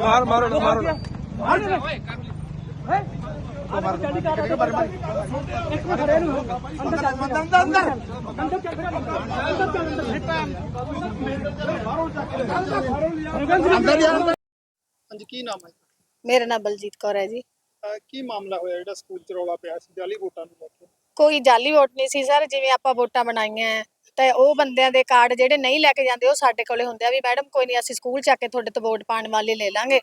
ਮਾਰ ਮਾਰੋ ਮਾਰੋ ਹਾਂਜੀ ਕੀ ਨਾਮ ਹੈ? ਮੇਰਾ ਨਾਮ ਬਲਜੀਤ ਕੌਰ ਹੈ ਜੀ। ਅਹ ਕੀ ਮਾਮਲਾ ਹੋਇਆ ਜਿਹੜਾ ਸਕੂਲ ਚ ਰੌਲਾ ਪਿਆ ਸੀ? ਜਾਲੀ ਵੋਟਾਂ ਨੂੰ ਲੈ ਕੇ। ਕੋਈ ਜਾਲੀ ਵੋਟ ਨਹੀਂ ਸੀ ਸਰ ਜਿਵੇਂ ਆਪਾਂ ਵੋਟਾਂ ਬਣਾਈਆਂ ਹੈ, ਤੇ ਉਹ ਬੰਦਿਆਂ ਦੇ ਕਾਰਡ ਜਿਹੜੇ ਨਹੀਂ ਲੈ ਕੇ ਜਾਂਦੇ, ਉਹ ਸਾਡੇ ਕੋਲੇ ਹੁੰਦੇ ਆ ਵੀ ਮੈਡਮ ਕੋਈ ਨਹੀਂ, ਅਸੀਂ ਸਕੂਲ ਚ ਆ ਕੇ ਤੁਹਾਡੇ ਤੋਂ ਵੋਟ ਪਾਉਣ ਵਾਲੇ ਲੈ ਲਾਂਗੇ।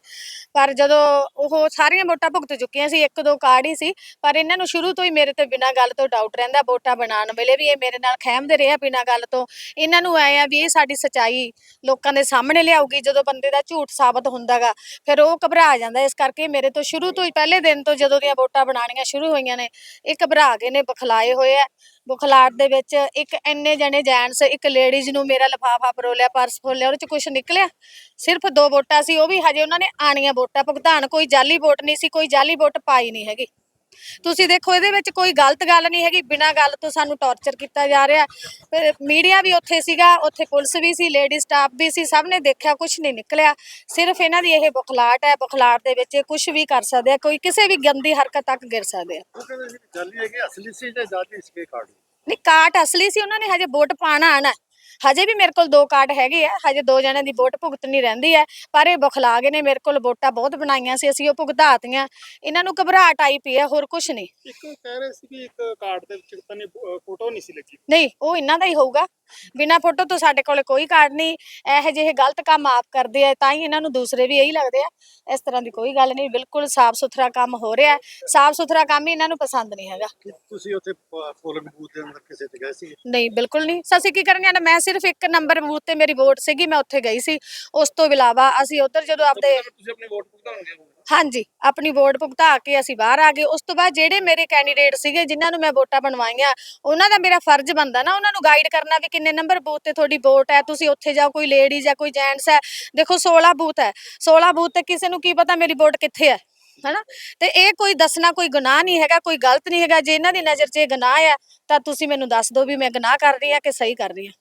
ਪਰ ਜਦੋਂ ਉਹ ਸਾਰੀਆਂ ਵੋਟਾਂ ਭੁਗਤ ਚੁੱਕੀਆਂ ਸੀ, ਇੱਕ ਦੋ ਕਾਰਡ ਹੀ ਸੀ, ਪਰ ਇਹਨਾਂ ਨੂੰ ਸ਼ੁਰੂ ਤੋਂ ਹੀ ਮੇਰੇ ਤੇ ਬਿਨਾਂ ਗੱਲ ਤੋਂ ਡਾਊਟ ਰਹਿੰਦਾ, ਵੋਟਾਂ ਬਣਾਉਣ ਵੇਲੇ ਵੀ ਇਹ ਮੇਰੇ ਨਾਲ ਖਹਿਮਦੇ ਰਹੇ ਆ ਬਿਨਾਂ ਗੱਲ ਤੋਂ। ਇਹਨਾਂ ਨੂੰ ਆਏ ਆ ਵੀ ਇਹ ਸਾਡੀ ਸਚਾਈ ਲੋਕਾਂ ਦੇ ਸਾਹਮਣੇ ਲਿਆਊਗੀ, ਜਦੋਂ ਬੰਦੇ ਦਾ ਝੂਠ ਸਾਬਤ ਹੁੰਦਾਗਾ, ਫਿਰ ਉਹ ਘਬਰਾ ਜਾਂਦਾ, ਇਸ ਕਰਕੇ ਮੇਰੇ ਤੋਂ ਸ਼ੁਰੂ ਤੋਂ ਹੀ, ਪਹਿਲੇ ਦਿਨ ਤੋਂ ਜਦੋਂ ਦੀਆਂ ਵੋਟਾਂ ਬਣਾਉਣੀਆਂ ਸ਼ੁਰੂ ਹੋਈਆਂ ਨੇ, ਇਹ ਘਬਰਾ ਗਏ ਨੇ, ਬਖਲਾਏ ਹੋਏ ਆ। ਬੁਖਲਾਟ ਦੇ ਵਿੱਚ ਇੱਕ ਇੰਨੇ ਜਣੇ ਜੈਂਟਸ ਇੱਕ ਲੇਡੀਜ਼ ਨੂੰ ਮੇਰਾ ਲਫਾਫਾ ਪਰੋਲਿਆ ਪਰਸ ਫੋਲਿਆ ਉਹਦੇ ਚ ਕੁਝ ਨਿਕਲਿਆ? ਸਿਰਫ ਦੋ ਵੋਟਾਂ ਸੀ, ਉਹ ਵੀ ਹਜੇ ਉਹਨਾਂ ਨੇ ਆਣੀਆਂ ਵੋਟਾਂ, ਭੁਗਤਾਨ, ਕੋਈ ਜਾਲੀ ਵੋਟ ਨਹੀਂ ਸੀ, ਕੋਈ ਜਾਲੀ ਵੋਟ ਪਾਈ ਨਹੀਂ ਹੈਗੀ। ਤੁਸੀਂ ਦੇਖੋ ਇਹਦੇ ਵਿੱਚ ਕੋਈ ਗਲਤ ਗੱਲ ਨਹੀਂ ਹੈਗੀ। ਬਿਨਾਂ ਗੱਲ ਤੋਂ ਸਾਨੂੰ ਟੌਰਚਰ ਕੀਤਾ ਜਾ ਰਿਹਾ ਫਿਰ ਮੀਡੀਆ ਵੀ ਉੱਥੇ ਸੀਗਾ ਉੱਥੇ ਪੁਲਿਸ ਵੀ ਸੀ ਲੇਡੀ ਸਟਾਫ ਵੀ ਸੀ ਸਭ ਨੇ ਦੇਖਿਆ ਕੁਝ ਨਹੀਂ ਨਿਕਲਿਆ। ਸਿਰਫ ਇਹਨਾਂ ਦੀ ਇਹ ਬੁਖਲਾਟ ਹੈ ਬੁਖਲਾਟ ਦੇ ਵਿੱਚ ਕੁਝ ਵੀ ਕਰ ਸਕਦੇ ਆ ਕੋਈ ਕਿਸੇ ਵੀ ਗੰਦੀ ਹਰਕਤ ਤੱਕ ਗਿਰ ਸਕਦੇ ਆ। ਉਹ ਕਹਿੰਦੇ ਸੀ ਜਾਲੀ ਹੈਗੇ ਅਸਲੀ ਸੀ ਜਾਂ ਜਾਲੀ ਇਸਕੇ ਕਾਰਡ ਨਹੀਂ ਕਾਰਡ ਅਸਲੀ ਸੀ ਉਹਨਾਂ ਨੇ ਹਜੇ ਵੋਟ ਪਾਣਾ ਆਣਾ ਹਜੇ ਵੀ ਮੇਰੇ ਕੋਲ ਦੋ ਕਾਰਡ ਹੈਗੇ ਆ ਹਜੇ ਦੋ ਜਣਿਆਂ ਦੀ ਵੋਟ ਭੁਗਤਣੀ ਰਹਿੰਦੀ ਹੈ ਪਰ ਇਹ ਬਖਲਾ ਗਏ ਨੇ ਮੇਰੇ ਕੋਲ ਵੋਟਾਂ ਬਹੁਤ ਬਣਾਈਆਂ ਸੀ ਅਸੀਂ ਉਹ ਭੁਗਤਾਤੀਆਂ ਇਹਨਾਂ ਨੂੰ ਘਬਰਾਹਟ ਆਈ ਪਈ ਹੈ ਹੋਰ ਕੁਝ ਨਹੀਂ। ਇੱਕ ਕਹਿ ਰਹੇ ਸੀ ਕਿ ਇੱਕ ਕਾਰਡ ਦੇ ਵਿੱਚ ਤਾਂ ਨਹੀਂ ਫੋਟੋ ਨਹੀਂ ਸੀ ਲੱਗੀ। ਨਹੀਂ ਉਹ ਇਹਨਾਂ ਦਾ ਹੀ ਹੋਊਗਾ। ਬਿਨਾ ਫੋਟੋ ਤੋਂ ਸਾਡੇ ਕੋਲੇ ਕੋਈ ਕਾਰਡ ਨਹੀਂ ਇਹੋ ਜਿਹੇ ਗਲਤ ਕੰਮ ਆਪ ਕਰਦੇ ਆ ਤਾਂ ਹੀ ਇਹਨਾਂ ਨੂੰ ਦੂਸਰੇ ਵੀ ਇਹੀ ਲੱਗਦੇ ਆ। ਇਸ ਤਰ੍ਹਾਂ ਦੀ ਕੋਈ ਗੱਲ ਨਹੀਂ ਬਿਲਕੁਲ ਸਾਫ਼ ਸੁਥਰਾ ਕੰਮ ਹੋ ਰਿਹਾ ਸਾਫ਼ ਸੁਥਰਾ ਕੰਮ ਹੀ ਇਹਨਾਂ ਨੂੰ ਪਸੰਦ ਨਹੀਂ ਹੈਗਾ। ਤੁਸੀਂ ਉੱਥੇ ਪੋਲਿੰਗ ਬੂਥ ਦੇ ਅੰਦਰ ਕਿਸੇ ਤੇ ਗਏ ਸੀ? ਨਹੀਂ ਬਿਲਕੁਲ ਨਹੀਂ। ਅਸੀਂ ਕੀ ਕਰਨਗੇ ਨਾ ਮੈਂ ਸਿਰਫ ਇੱਕ ਨੰਬਰ ਬੂਥ ਤੇ ਮੇਰੀ ਵੋਟ ਸੀਗੀ ਮੈਂ ਉੱਥੇ ਗਈ ਸੀ। ਉਸ ਤੋਂ ਇਲਾਵਾ ਅਸੀਂ ਉਧਰ ਜਦੋਂ ਆਪਦੇ ਤੁਸੀਂ ਆਪਣੀ ਵੋਟ ਭੁਗਤਾਨ ਹਾਂਜੀ, ਆਪਣੀ ਵੋਟ ਭੁਗਤਾ ਕੇ ਅਸੀਂ ਬਾਹਰ ਆ ਗਏ। ਉਸ ਤੋਂ ਬਾਅਦ ਜਿਹੜੇ ਮੇਰੇ ਕੈਂਡੀਡੇਟ ਸੀਗੇ, ਜਿਨ੍ਹਾਂ ਨੂੰ ਮੈਂ ਵੋਟਾਂ ਬਣਵਾਈਆਂ, ਉਹਨਾਂ ਦਾ ਮੇਰਾ ਫਰਜ਼ ਬਣਦਾ ਨਾ, ਉਹਨਾਂ ਨੂੰ ਗਾਈਡ ਕਰਨਾ ਵੀ ਕਿੰਨੇ ਨੰਬਰ ਬੂਥ ਤੇ ਤੁਹਾਡੀ ਵੋਟ ਹੈ, ਤੁਸੀਂ ਉੱਥੇ ਜਾਓ, ਕੋਈ ਲੇਡੀਜ਼ ਹੈ, ਕੋਈ ਜੈਂਟਸ ਹੈ। ਦੇਖੋ 16 ਬੂਥ ਹੈ। 16 ਬੂਥ ਤੇ ਕਿਸੇ ਨੂੰ ਕੀ ਪਤਾ ਮੇਰੀ ਵੋਟ ਕਿੱਥੇ ਹੈ, ਹਨਾ? ਤੇ ਇਹ ਕੋਈ ਦੱਸਣਾ ਕੋਈ ਗੁਨਾਹ ਨਹੀਂ ਹੈਗਾ, ਕੋਈ ਗਲਤ ਨਹੀਂ ਹੈਗਾ। ਜੇ ਇਹਨਾਂ ਦੀ ਨਜ਼ਰ 'ਚ ਇਹ ਗੁਨਾਹ ਹੈ, ਤਾਂ ਤੁਸੀਂ ਮੈਨੂੰ ਦੱਸ ਦਿਓ ਵੀ ਮੈਂ ਗੁਨਾਹ ਕਰ ਰਹੀ ਹਾਂ ਕਿ ਸਹੀ ਕਰ ਰਹੀ ਹਾਂ।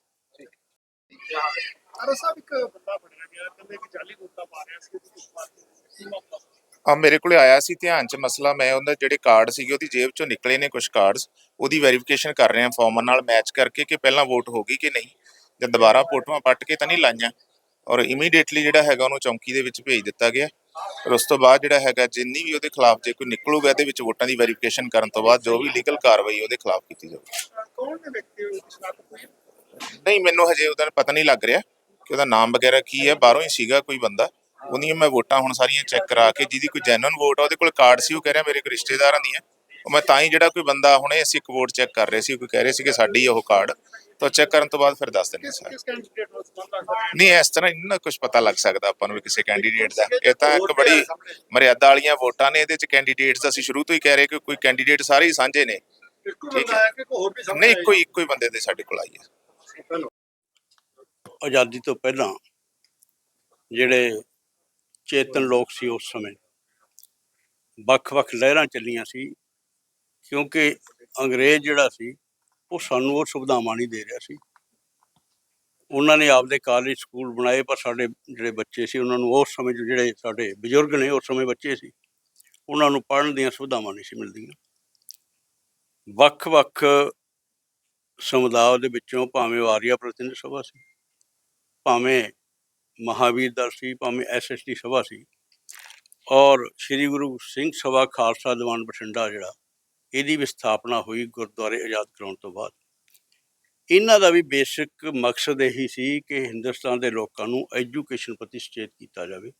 ਅਰੇ ਸਾਹਿਬ, ਇੱਕ ਬੰਦਾ ਫੜਿਆ ਗਿਆ, ਕਹਿੰਦੇ ਕਿ ਜਾਲੀ ਵੋਟਾਂ ਪਾ ਰਿਹਾ ਸੀ ਆ ਮੇਰੇ ਕੋਲੇ ਆਇਆ ਸੀ ਧਿਆਨ ਚ ਮਸਲਾ ਮੈਂ ਉਹਦਾ ਜਿਹੜੇ ਕਾਰਡ ਸੀਗੇ ਉਹਦੀ ਜੇਬ ਚੋਂ ਨਿਕਲੇ ਨੇ ਕੁਝ ਕਾਰਡਸ ਉਹਦੀ ਵੈਰੀਫਿਕੇਸ਼ਨ ਕਰ ਰਹੇ ਹਾਂ ਫਾਰਮਾਂ ਨਾਲ ਮੈਚ ਕਰਕੇ ਕਿ ਪਹਿਲਾਂ ਵੋਟ ਹੋ ਗਈ ਕਿ ਨਹੀਂ। ਜਾਂ ਦੁਬਾਰਾ ਫੋਟੋਆਂ ਪੱਟ ਕੇ ਤਾਂ ਨਹੀਂ ਲਾਈਆਂ। ਔਰ ਇਮੀਡੀਏਟਲੀ ਜਿਹੜਾ ਹੈਗਾ ਉਹਨੂੰ ਚੌਂਕੀ ਦੇ ਵਿੱਚ ਭੇਜ ਦਿੱਤਾ ਗਿਆ। ਔਰ ਉਸ ਤੋਂ ਬਾਅਦ ਜਿਹੜਾ ਹੈਗਾ ਜਿੰਨੀ ਵੀ ਉਹਦੇ ਖਿਲਾਫ ਜੇ ਕੋਈ ਨਿਕਲੂਗਾ ਇਹਦੇ ਵਿੱਚ ਵੋਟਾਂ ਦੀ ਵੈਰੀਫਿਕੇਸ਼ਨ ਕਰਨ ਤੋਂ ਬਾਅਦ ਜੋ ਵੀ ਲੀਗਲ ਕਾਰਵਾਈ ਉਹਦੇ ਖਿਲਾਫ ਕੀਤੀ ਜਾਊਗੀ। ਕੌਣ ਨੇ ਵਿਅਕਤੀ ਨਹੀਂ ਮੈਨੂੰ ਹਜੇ ਉਹਦਾ ਪਤਾ ਨਹੀਂ ਲੱਗ ਰਿਹਾ ਕਿ ਉਹਦਾ ਨਾਮ ਵਗੈਰਾ ਕੀ ਹੈ ਬਾਹਰੋਂ ਹੀ ਸੀਗਾ ਕੋਈ ਬੰਦਾ। ਉਹਦੀਆਂ ਮੈਂ ਵੋਟਾਂ ਹੁਣ ਸਾਰੀਆਂ ਚੈੱਕ ਕਰਾ ਕੇ ਜਿਹਦੀ ਕੋਈ ਜੈਨੂਇਨ ਵੋਟ ਆ ਉਹਦੇ ਕੋਲ ਕਾਰਡ ਸੀ ਉਹ ਕਹਿ ਰਿਹਾ ਮੇਰੇ ਕੋਈ ਰਿਸ਼ਤੇਦਾਰਾਂ ਦੀ ਹੈ। ਉਹ ਮੈਂ ਤਾਂ ਹੀ ਜਿਹੜਾ ਕੋਈ ਬੰਦਾ ਹੁਣੇ ਅਸੀਂ ਇੱਕ ਵੋਟ ਚੈੱਕ ਕਰ ਰਹੇ ਸੀ ਕੋਈ ਕਹਿ ਰਹੇ ਸੀ ਕਿ ਸਾਡੀ ਉਹ ਕਾਰਡ ਤਾਂ ਚੈੱਕ ਕਰਨ ਤੋਂ ਬਾਅਦ ਫਿਰ ਦੱਸ ਦਿੰਦੇ ਸਰ। ਨਹੀਂ ਇਸ ਤਰ੍ਹਾਂ ਨਹੀਂ ਨਾ ਕੁਝ ਪਤਾ ਲੱਗ ਸਕਦਾ ਆਪਾਂ ਨੂੰ ਕਿਸੇ ਕੈਂਡੀਡੇਟ ਦਾ। ਇਹ ਤਾਂ ਇੱਕ ਬੜੀ ਮਰਿਆਦਾ ਵਾਲੀਆਂ ਵੋਟਾਂ ਨੇ ਇਹਦੇ ਚ ਕੈਂਡੀਡੇਟਸ ਦਾ ਅਸੀਂ ਸ਼ੁਰੂ ਤੋਂ ਹੀ ਕਹਿ ਰਹੇ ਕਿ ਕੋਈ ਕੈਂਡੀਡੇਟ ਸਾਰੇ ਹੀ ਸਾਂਝੇ ਨੇ। ਠੀਕ ਹੈ। ਕੋਈ ਨਹੀਂ ਇੱਕੋ ਹੀ ਇੱਕੋ ਹੀ ਬੰਦੇ ਦੇ ਸਾਡੇ ਕੋਲ ਆਈ ਹੈ। ਆਜ਼ਾਦੀ ਤੋਂ ਪਹਿਲਾਂ ਜਿਹੜੇ ਚੇਤਨ ਲੋਕ ਸੀ ਉਸ ਸਮੇਂ। ਵੱਖ-ਵੱਖ ਲਹਿਰਾਂ ਚੱਲੀਆਂ ਸੀ, ਕਿਉਂਕਿ ਅੰਗਰੇਜ਼ ਜਿਹੜਾ ਸੀ, ਉਹ ਸਾਨੂੰ ਉਹ ਸੁਵਿਧਾਵਾਂ ਨਹੀਂ ਦੇ ਰਿਹਾ ਸੀ। ਉਹਨਾਂ ਨੇ ਆਪਦੇ ਕਾਲਜ ਸਕੂਲ ਬਣਾਏ, ਪਰ ਸਾਡੇ ਜਿਹੜੇ ਬੱਚੇ ਸੀ, ਉਹਨਾਂ ਨੂੰ ਉਸ ਸਮੇਂ 'ਚ ਜਿਹੜੇ ਸਾਡੇ ਬਜ਼ੁਰਗ ਨੇ, ਉਸ ਸਮੇਂ ਬੱਚੇ ਸੀ, ਉਹਨਾਂ ਨੂੰ ਪੜ੍ਹਨ ਦੀਆਂ ਸੁਵਿਧਾਵਾਂ ਨਹੀਂ ਸੀ ਮਿਲਦੀਆਂ। ਵੱਖ-ਵੱਖ ਸਮੁਦਾਇ ਦੇ ਵਿੱਚੋਂ ਭਾਵੇਂ ਆਰੀਆ ਪ੍ਰਤੀਨਿਧ ਸਭਾ ਸੀ, ਭਾਵੇਂ ਮਹਾਵੀਰ ਦਰ ਸੀ, ਭਾਵੇਂ ਐਸਐਸਟੀ ਸਭਾ ਸੀ। ਔਰ ਸ੍ਰੀ ਗੁਰੂ ਸਿੰਘ ਸਭਾ ਖਾਲਸਾ ਦੀਵਾਨ ਬਠਿੰਡਾ ਜਿਹੜਾ, ਇਹਦੀ ਵੀ ਸਥਾਪਨਾ ਹੋਈ ਗੁਰਦੁਆਰੇ ਆਜ਼ਾਦ ਕਰਾਉਣ ਤੋਂ ਬਾਅਦ। ਇਹਨਾਂ ਦਾ ਵੀ ਬੇਸਿਕ ਮਕਸਦ ਇਹੀ ਸੀ ਕਿ ਹਿੰਦੁਸਤਾਨ ਦੇ ਲੋਕਾਂ ਨੂੰ ਐਜੂਕੇਸ਼ਨ ਪ੍ਰਤੀ ਸੁਚੇਤ ਕੀਤਾ ਜਾਵੇ।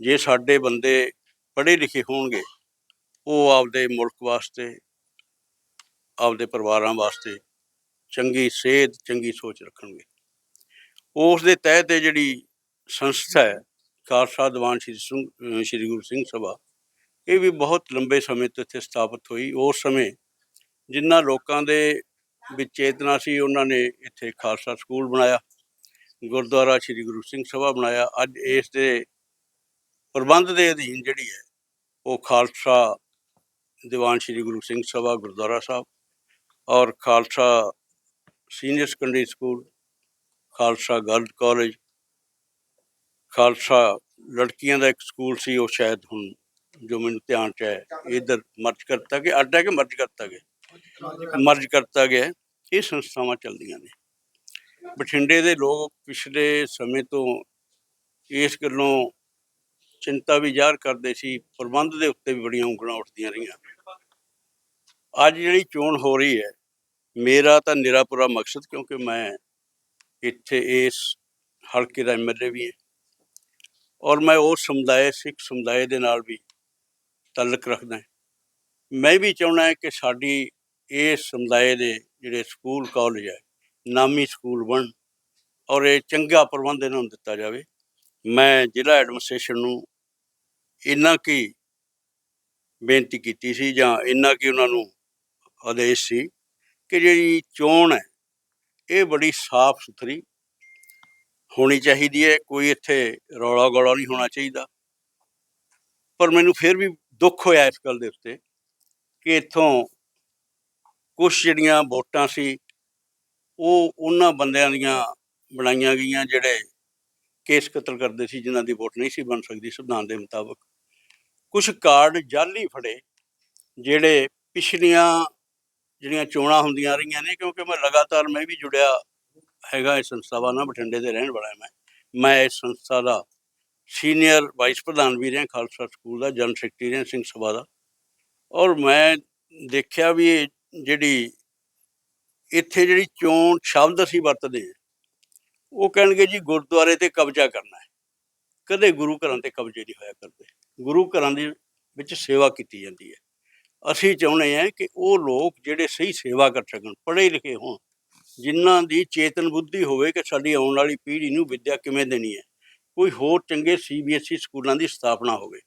ਜੇ ਸਾਡੇ ਬੰਦੇ ਪੜ੍ਹੇ ਲਿਖੇ ਹੋਣਗੇ, ਉਹ ਆਪਦੇ ਮੁਲਕ ਵਾਸਤੇ, ਆਪਦੇ ਪਰਿਵਾਰਾਂ ਵਾਸਤੇ ਚੰਗੀ ਸਿਹਤ, ਚੰਗੀ ਸੋਚ ਰੱਖਣਗੇ। ਉਸ ਦੇ ਤਹਿਤ ਇਹ ਜਿਹੜੀ ਸੰਸਥਾ ਹੈ। ਖਾਲਸਾ ਦੀਵਾਨ ਸ਼੍ਰੀ ਸਿੰਘ ਸ਼੍ਰੀ ਗੁਰੂ ਸਿੰਘ ਸਭਾ। ਇਹ ਵੀ ਬਹੁਤ ਲੰਬੇ ਸਮੇਂ ਤੋਂ ਇੱਥੇ ਸਥਾਪਿਤ ਹੋਈ। ਉਸ ਸਮੇਂ ਜਿਨ੍ਹਾਂ ਲੋਕਾਂ ਦੇ ਵਿੱਚ ਚੇਤਨਾ ਸੀ, ਉਹਨਾਂ ਨੇ ਇੱਥੇ ਖਾਲਸਾ ਸਕੂਲ ਬਣਾਇਆ। ਗੁਰਦੁਆਰਾ ਸ਼੍ਰੀ ਗੁਰੂ ਸਿੰਘ ਸਭਾ ਬਣਾਇਆ। ਅੱਜ ਇਸ ਦੇ ਪ੍ਰਬੰਧ ਦੇ ਅਧੀਨ ਜਿਹੜੀ ਹੈ, ਉਹ ਖਾਲਸਾ ਦੀਵਾਨ ਸ਼੍ਰੀ ਗੁਰੂ ਸਿੰਘ ਸਭਾ, ਗੁਰਦੁਆਰਾ ਸਾਹਿਬ ਔਰ Khalsa senior secondary school, Khalsa girl college Khalsa, ਲੜਕੀਆਂ ਦਾ ਇੱਕ ਸਕੂਲ ਸੀ, ਉਹ ਸ਼ਾਇਦ ਹੁਣ ਜੋ ਮੈਨੂੰ ਧਿਆਨ ਚ ਹੈ, ਇਧਰ ਮਰਜ ਕਰਤਾ ਕਿ ਅੱਡ ਹੈ ਕਿ ਮਰਜ ਕਰਤਾ ਗਿਆ? ਮਰਜ ਕਰਤਾ ਗਿਆ। ਇਹ ਸੰਸਥਾਵਾਂ ਚੱਲਦੀਆਂ ਨੇ। ਬਠਿੰਡੇ ਦੇ ਲੋਕ ਪਿਛਲੇ ਸਮੇਂ ਤੋਂ ਇਸ ਗੱਲੋਂ ਚਿੰਤਾ ਵੀ ਜ਼ਾਹਰ ਕਰਦੇ ਸੀ, ਪ੍ਰਬੰਧ ਦੇ ਉੱਤੇ ਵੀ ਬੜੀਆਂ ਉਂਗਲਾਂ ਉੱਠਦੀਆਂ ਰਹੀਆਂ। ਅੱਜ ਜਿਹੜੀ ਚੋਣ ਹੋ ਰਹੀ ਹੈ, ਮੇਰਾ ਤਾਂ ਨਿਰਾਪੁਰਾ ਮਕਸਦ, ਕਿਉਂਕਿ ਮੈਂ ਇੱਥੇ ਇਸ ਹਲਕੇ ਦਾ ਐਮਐਲਏ ਵੀ ਹਾਂ। ਔਰ ਮੈਂ ਉਸ ਸਮੁਦਾਇ, ਸਿੱਖ ਸਮੁਦਾਇ ਦੇ ਨਾਲ ਵੀ ਤਾਲੁਕ ਰੱਖਦਾ ਹਾਂ। ਮੈਂ ਵੀ ਚਾਹੁੰਦਾ ਹਾਂ ਕਿ ਸਾਡੀ ਇਸ ਸਮੁਦਾਇ ਦੇ ਜਿਹੜੇ ਸਕੂਲ, ਕਾਲਜ ਹੈ, ਨਾਮੀ ਸਕੂਲ ਬਣ ਔਰ ਇਹ ਚੰਗਾ ਪ੍ਰਬੰਧ ਇਹਨਾਂ ਨੂੰ ਦਿੱਤਾ ਜਾਵੇ। ਮੈਂ ਜ਼ਿਲ੍ਹਾ ਐਡਮਿਨਿਸਟ੍ਰੇਸ਼ਨ ਨੂੰ ਇੰਨਾ ਕੀ ਬੇਨਤੀ ਕੀਤੀ ਸੀ ਜਾਂ ਇੰਨਾ ਕੀ ਉਹਨਾਂ ਨੂੰ ਆਦੇਸ਼ ਸੀ ਕਿ ਜਿਹੜੀ ਚੋਣ ਹੈ, ਇਹ ਬੜੀ ਸਾਫ਼ ਸੁਥਰੀ ਹੋਣੀ ਚਾਹੀਦੀ ਹੈ, ਕੋਈ ਇੱਥੇ ਰੌਲਾ ਗੋਲਾ ਨਹੀਂ ਹੋਣਾ ਚਾਹੀਦਾ। ਪਰ ਮੈਨੂੰ ਫਿਰ ਵੀ ਦੁੱਖ ਹੋਇਆ ਇਸ ਗੱਲ ਦੇ ਉੱਤੇ ਕਿ ਇੱਥੋਂ ਕੁਝ ਜਿਹੜੀਆਂ ਵੋਟਾਂ ਸੀ, ਉਹ ਉਹਨਾਂ ਬੰਦਿਆਂ ਦੀਆਂ ਬਣਾਈਆਂ ਗਈਆਂ ਜਿਹੜੇ ਕੇਸ ਕਤਲ ਕਰਦੇ ਸੀ, ਜਿਨ੍ਹਾਂ ਦੀ ਵੋਟ ਨਹੀਂ ਸੀ ਬਣ ਸਕਦੀ ਸੰਵਿਧਾਨ ਦੇ ਮੁਤਾਬਕ। ਕੁਝ ਕਾਰਡ ਜਾਲੀ ਫੜੇ, ਜਿਹੜੇ ਪਿਛਲੀਆਂ ਜਿਹੜੀਆਂ ਚੋਣਾਂ ਹੁੰਦੀਆਂ ਰਹੀਆਂ ਨੇ, ਕਿਉਂਕਿ ਮੈਂ ਲਗਾਤਾਰ ਮੈਂ ਵੀ ਜੁੜਿਆ ਹੈਗਾ ਇਸ ਸੰਸਥਾਵਾਂ ਨਾ, ਬਠਿੰਡੇ ਦੇ ਰਹਿਣ ਵਾਲਾ ਮੈਂ। ਮੈਂ ਇਸ ਸੰਸਥਾ ਦਾ ਸੀਨੀਅਰ ਵਾਈਸ ਪ੍ਰਧਾਨ ਵੀ ਰਿਹਾ, ਖਾਲਸਾ ਸਕੂਲ ਦਾ, ਜਨਰਲ ਸੈਕਟਰੀ ਰਿਹਾ ਸਿੰਘ ਸਭਾ ਦਾ। ਔਰ ਮੈਂ ਦੇਖਿਆ ਵੀ ਇਹ ਜਿਹੜੀ ਇੱਥੇ ਜਿਹੜੀ ਚੋਣ ਸ਼ਬਦ ਅਸੀਂ ਵਰਤਦੇ ਹਾਂ, ਉਹ ਕਹਿਣਗੇ ਜੀ ਗੁਰਦੁਆਰੇ ਤੇ ਕਬਜ਼ਾ ਕਰਨਾ ਹੈ। ਕਦੇ ਗੁਰੂ ਘਰਾਂ ਤੇ ਕਬਜ਼ੇ ਨਹੀਂ ਹੋਇਆ ਕਰਦੇ। ਗੁਰੂ ਘਰਾਂ ਦੇ ਵਿੱਚ ਸੇਵਾ ਕੀਤੀ ਜਾਂਦੀ ਹੈ। ਅਸੀਂ ਚਾਹੁੰਦੇ ਹਾਂ ਕਿ ਉਹ ਲੋਕ ਜਿਹੜੇ ਸਹੀ ਸੇਵਾ ਕਰ ਸਕਣ, ਪੜ੍ਹੇ ਲਿਖੇ ਹੋਣ ਜਿਨ੍ਹਾਂ ਦੀ ਚੇਤਨ ਬੁੱਧੀ ਹੋਵੇ ਕਿ ਸਾਡੀ ਆਉਣ ਵਾਲੀ ਪੀੜ੍ਹੀ ਨੂੰ ਵਿੱਦਿਆ ਕਿਵੇਂ ਦੇਣੀ ਹੈ, ਕੋਈ ਹੋਰ ਚੰਗੇ ਸੀਬੀਐਸਈ ਸਕੂਲਾਂ ਦੀ ਸਥਾਪਨਾ ਹੋਵੇ।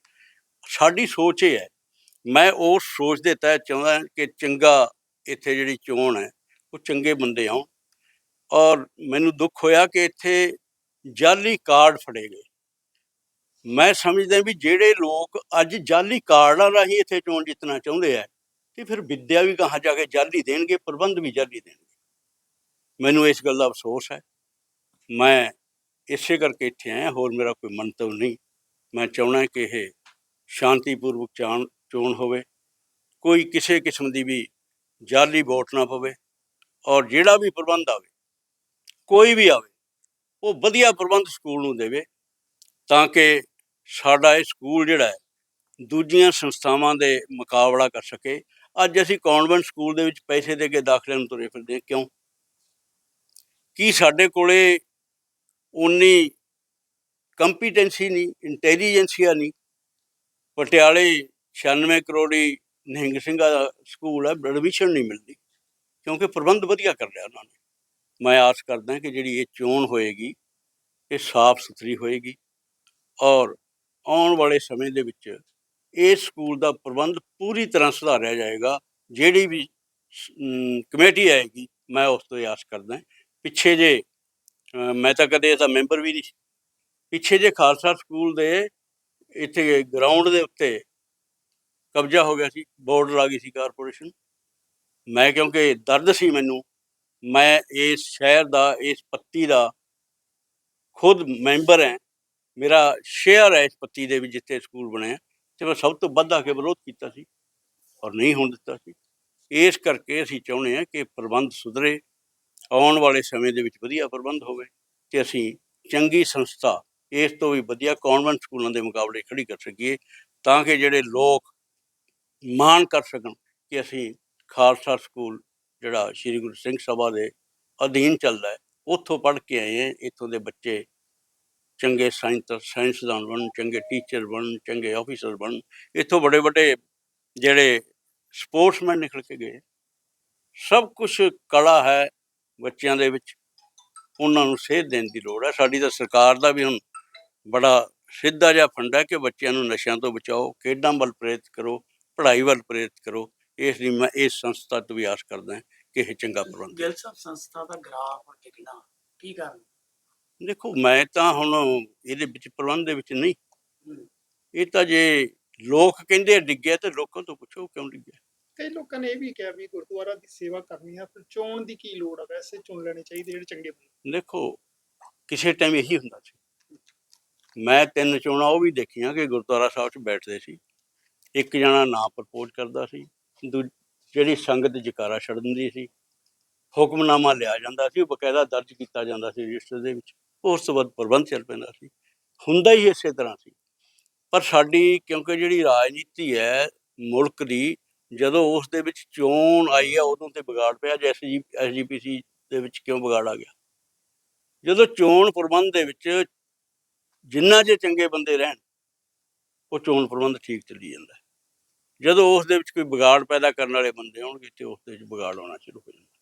ਸਾਡੀ ਸੋਚ ਇਹ ਹੈ, ਮੈਂ ਉਸ ਸੋਚ ਦੇ ਤਹਿਤ ਚਾਹੁੰਦਾ ਕਿ ਚੰਗਾ ਇੱਥੇ ਜਿਹੜੀ ਚੋਣ ਹੈ, ਉਹ ਚੰਗੇ ਬੰਦੇ ਆਉਣ ਔਰ ਮੈਨੂੰ ਦੁੱਖ ਹੋਇਆ ਕਿ ਇੱਥੇ ਜਾਲੀ ਕਾਰਡ ਫੜੇ ਗਏ। ਮੈਂ ਸਮਝਦਾ ਵੀ ਜਿਹੜੇ ਲੋਕ ਅੱਜ ਜਾਲੀ ਕਾਰਡਾਂ ਰਾਹੀਂ ਇੱਥੇ ਚੋਣ ਜਿੱਤਣਾ ਚਾਹੁੰਦੇ ਆ, ਤੇ ਫਿਰ ਵਿੱਦਿਆ ਵੀ ਕਹਾਂ ਜਾ ਕੇ ਜਾਲੀ ਦੇਣਗੇ, ਪ੍ਰਬੰਧ ਵੀ ਜਾਲੀ ਦੇਣਗੇ। ਮੈਨੂੰ ਇਸ ਗੱਲ ਦਾ ਅਫਸੋਸ ਹੈ। ਮੈਂ ਇਸੇ ਕਰਕੇ ਇੱਥੇ ਆਇਆ, ਹੋਰ ਮੇਰਾ ਕੋਈ ਮੰਤਵ ਨਹੀਂ। ਮੈਂ ਚਾਹੁੰਦਾ ਕਿ ਇਹ ਸ਼ਾਂਤੀਪੂਰਵਕ ਚਾਣ, ਚੋਣ ਹੋਵੇ। ਕੋਈ ਕਿਸੇ ਕਿਸਮ ਦੀ ਵੀ ਜਾਲੀ ਵੋਟ ਨਾ ਪਵੇ ਔਰ ਜਿਹੜਾ ਵੀ ਪ੍ਰਬੰਧ ਆਵੇ, ਕੋਈ ਵੀ ਆਵੇ, ਉਹ ਵਧੀਆ ਪ੍ਰਬੰਧ ਸਕੂਲ ਨੂੰ ਦੇਵੇ ਤਾਂ ਕਿ ਸਾਡਾ ਇਹ ਸਕੂਲ ਜਿਹੜਾ ਹੈ, ਦੂਜੀਆਂ ਸੰਸਥਾਵਾਂ ਦੇ ਮੁਕਾਬਲਾ ਕਰ ਸਕੇ। ਅੱਜ ਅਸੀਂ ਕਨਵੈਂਟ ਸਕੂਲ ਦੇ ਵਿੱਚ ਪੈਸੇ ਦੇ ਕੇ ਦਾਖਲੇ ਨੂੰ ਤੁਰੇ ਫਿਰਦੇ ਹਾਂ। ਕਿਉਂ? ਕੀ ਸਾਡੇ ਕੋਲੇ ਉਨੀ ਕੰਪੀਟੈਂਸੀ ਨਹੀਂ, ਇੰਟੈਲੀਜੈਂਸੀਆ ਨਹੀਂ? ਪਟਿਆਲੇ 96 ਕਰੋੜੀ ਨਿਹੰਗ ਸਿੰਘਾਂ ਦਾ ਸਕੂਲ ਹੈ ਐਡਮਿਸ਼ਨ ਨਹੀਂ ਮਿਲਦੀ, ਕਿਉਂਕਿ ਪ੍ਰਬੰਧ ਵਧੀਆ ਕਰ ਲਿਆ ਉਹਨਾਂ ਨੇ। ਮੈਂ ਆਸ ਕਰਦਾ ਕਿ ਜਿਹੜੀ ਇਹ ਚੋਣ ਹੋਏਗੀ, ਇਹ ਸਾਫ਼ ਸੁਥਰੀ ਹੋਏਗੀ ਔਰ ਆਉਣ ਵਾਲੇ ਸਮੇਂ ਦੇ ਵਿੱਚ ਇਸ ਸਕੂਲ ਦਾ ਪ੍ਰਬੰਧ ਪੂਰੀ ਤਰ੍ਹਾਂ ਸੁਧਾਰਿਆ ਜਾਏਗਾ, ਜਿਹੜੀ ਵੀ ਕਮੇਟੀ ਆਏਗੀ, ਮੈਂ ਉਸ ਤੋਂ ਇਹ ਆਸ ਕਰਦਾ। ਪਿੱਛੇ ਜੇ ਮੈਂ ਤਾਂ ਕਦੇ ਇਹਦਾ ਮੈਂਬਰ ਵੀ ਨਹੀਂ ਸੀ। ਪਿੱਛੇ ਜੇ ਖਾਲਸਾ ਸਕੂਲ ਦੇ ਇੱਥੇ ਗਰਾਊਂਡ ਦੇ ਉੱਤੇ ਕਬਜ਼ਾ ਹੋ ਗਿਆ ਸੀ, ਬੋਰਡ ਲਾ ਗਈ ਸੀ ਕਾਰਪੋਰੇਸ਼ਨ। ਮੈਂ ਕਿਉਂਕਿ ਦਰਦ ਸੀ ਮੈਨੂੰ, ਮੈਂ ਇਸ ਸ਼ਹਿਰ ਦਾ, ਇਸ ਪੱਤੀ ਦਾ ਖੁਦ ਮੈਂਬਰ ਹਾਂ। ਮੇਰਾ ਸ਼ੇਅਰ ਹੈ ਇਸ ਪੱਤੀ ਦੇ ਵਿੱਚ ਜਿੱਥੇ ਸਕੂਲ ਬਣਿਆ ਤੇ ਮੈਂ ਸਭ ਤੋਂ ਵੱਧ ਆ ਕੇ ਵਿਰੋਧ ਕੀਤਾ ਸੀ, ਔਰ ਨਹੀਂ ਹੋਣ ਦਿੱਤਾ ਸੀ। ਇਸ ਕਰਕੇ ਅਸੀਂ ਚਾਹੁੰਦੇ ਹਾਂ ਕਿ ਪ੍ਰਬੰਧ ਸੁਧਰੇ ਆਉਣ ਵਾਲੇ ਸਮੇਂ ਦੇ ਵਿੱਚ ਵਧੀਆ ਪ੍ਰਬੰਧ ਹੋਵੇ ਤੇ ਅਸੀਂ ਚੰਗੀ ਸੰਸਥਾ, ਇਸ ਤੋਂ ਵੀ ਵਧੀਆ ਕਨਵੈਂਟ ਸਕੂਲਾਂ ਦੇ ਮੁਕਾਬਲੇ ਖੜੀ ਕਰ ਸਕੀਏ ਤਾਂ ਕਿ ਜਿਹੜੇ ਲੋਕ ਮਾਣ ਕਰ ਸਕਣ ਕਿ ਅਸੀਂ ਖਾਲਸਾ ਸਕੂਲ ਜਿਹੜਾ ਸ੍ਰੀ ਗੁਰੂ ਸਿੰਘ ਸਭਾ ਦੇ ਅਧੀਨ ਚੱਲਦਾ ਹੈ, ਉੱਥੋਂ ਪੜ੍ਹ ਕੇ ਆਏ ਹਾਂ, ਇੱਥੋਂ ਦੇ ਬੱਚੇ ਚੰਗੇ ਸਾਇੰਸ ਸਾਇੰਸਦਾਨ ਬਣਨ, ਚੰਗੇ ਟੀਚਰ ਬਣਨ, ਚੰਗੇ ਆਫੀਸਰ ਬਣਨ, ਇੱਥੋਂ ਬੜੇ ਵੱਡੇ ਜਿਹੜੇ ਸਪੋਰਟਸਮੈਨ ਨਿਕਲ ਕੇ ਗਏ। ਸਭ ਕੁਝ ਕਲਾ ਹੈ ਬੱਚਿਆਂ ਦੇ ਵਿੱਚ। ਉਹਨਾਂ ਨੂੰ ਸੇਧ ਦੇਣ ਦੀ ਲੋੜ ਹੈ। ਸਾਡੀ ਤਾਂ ਸਰਕਾਰ ਦਾ ਵੀ ਹੁਣ ਬੜਾ ਸਿੱਧਾ ਜਿਹਾ ਫੰਡਾ ਹੈ ਕਿ ਬੱਚਿਆਂ ਨੂੰ ਨਸ਼ਿਆਂ ਤੋਂ ਬਚਾਓ ਖੇਡਾਂ ਵੱਲ ਪ੍ਰੇਰਿਤ ਕਰੋ ਪੜ੍ਹਾਈ ਵੱਲ ਪ੍ਰੇਰਿਤ ਕਰੋ। ਇਸ ਲਈ ਮੈਂ ਇਸ ਸੰਸਥਾ ਤੋਂ ਵੀ ਆਸ ਕਰਦਾ ਕਿ ਇਹ ਚੰਗਾ ਪ੍ਰਬੰਧ ਗਿੱਲ ਸਾਹਿਬ ਸੰਸਥਾ ਦਾ ਗ੍ਰਾਫ ਡਿੱਗਣਾ ਕੀ ਕਾਰਨ? ਦੇਖੋ ਮੈਂ ਤਾਂ ਹੁਣ ਇਹਦੇ ਵਿੱਚ ਪ੍ਰਬੰਧ ਦੇ ਵਿੱਚ ਨਹੀਂ। ਇਹ ਤਾਂ ਜੇ ਲੋਕ ਕਹਿੰਦੇ ਡਿੱਗਿਆ ਤੇ ਲੋਕਾਂ ਤੋਂ ਪੁੱਛੋ ਕਿਉਂ ਡਿੱਗਿਆ? ਕਈ ਲੋਕਾਂ ਨੇ ਇਹ ਵੀ ਕਿਹਾ ਵੀ ਗੁਰਦੁਆਰਾ ਦੀ ਸੇਵਾ ਕਰਨੀ ਹੈ ਫਿਰ ਚੋਣ ਦੀ ਕੀ ਲੋੜ ਹੈ ਵੈਸੇ ਚੁਣ ਲੈਣੇ ਚਾਹੀਦੇ ਜਿਹੜੇ ਚੰਗੇ ਬੰਦੇ। ਦੇਖੋ, ਕਿਸੇ ਟਾਈਮ ਇਹੀ ਹੁੰਦਾ ਸੀ। ਮੈਂ ਤਿੰਨ ਚੋਣਾਂ ਉਹ ਵੀ ਦੇਖੀਆਂ ਕਿ ਗੁਰਦੁਆਰਾ ਸਾਹਿਬ 'ਚ ਬੈਠਦੇ ਸੀ। ਇੱਕ ਜਣਾ ਨਾਂ ਪ੍ਰਪੋਜ਼ ਕਰਦਾ ਸੀ ਜਿਹੜੀ ਸੰਗਤ ਜਕਾਰਾ ਛੱਡ ਦਿੰਦੀ ਸੀ, ਹੁਕਮਨਾਮਾ ਲਿਆ ਜਾਂਦਾ ਸੀ, ਉਹ ਬਕਾਇਦਾ ਦਰਜ ਕੀਤਾ ਜਾਂਦਾ ਸੀ ਰਜਿਸਟਰ ਦੇ ਵਿੱਚ, ਉਸ ਤੋਂ ਬਾਅਦ ਪ੍ਰਬੰਧ ਚੱਲ ਪੈਂਦਾ ਸੀ। ਹੁੰਦਾ ਹੀ ਇਸੇ ਤਰ੍ਹਾਂ ਸੀ। ਪਰ ਸਾਡੀ, ਕਿਉਂਕਿ ਜਿਹੜੀ ਰਾਜਨੀਤੀ ਹੈ ਮੁਲਕ ਦੀ ਜਦੋਂ ਉਸ ਦੇ ਵਿੱਚ ਚੋਣ ਆਈ ਆ, ਉਦੋਂ ਤੇ ਵਿਗਾੜ ਪਿਆ ਜੈਸੇ ਜੀ ਐਸਜੀਪੀਸੀ ਦੇ ਵਿੱਚ ਕਿਉਂ ਵਿਗਾੜ ਆ ਗਿਆ? ਜਦੋਂ ਚੋਣ ਪ੍ਰਬੰਧ ਦੇ ਵਿੱਚ ਜਿੰਨਾ ਜੇ ਚੰਗੇ ਬੰਦੇ ਰਹਿਣ, ਉਹ ਚੋਣ ਪ੍ਰਬੰਧ ਠੀਕ ਚੱਲੀ ਜਾਂਦਾ। ਜਦੋਂ ਉਸ ਦੇ ਵਿੱਚ ਕੋਈ ਵਿਗਾੜ ਪੈਦਾ ਕਰਨ ਵਾਲੇ ਬੰਦੇ ਆਉਣਗੇ, ਤੇ ਉਸ ਦੇ ਵਿੱਚ ਵਿਗਾੜ ਆਉਣਾ ਸ਼ੁਰੂ ਹੋ ਜਾਂਦਾ।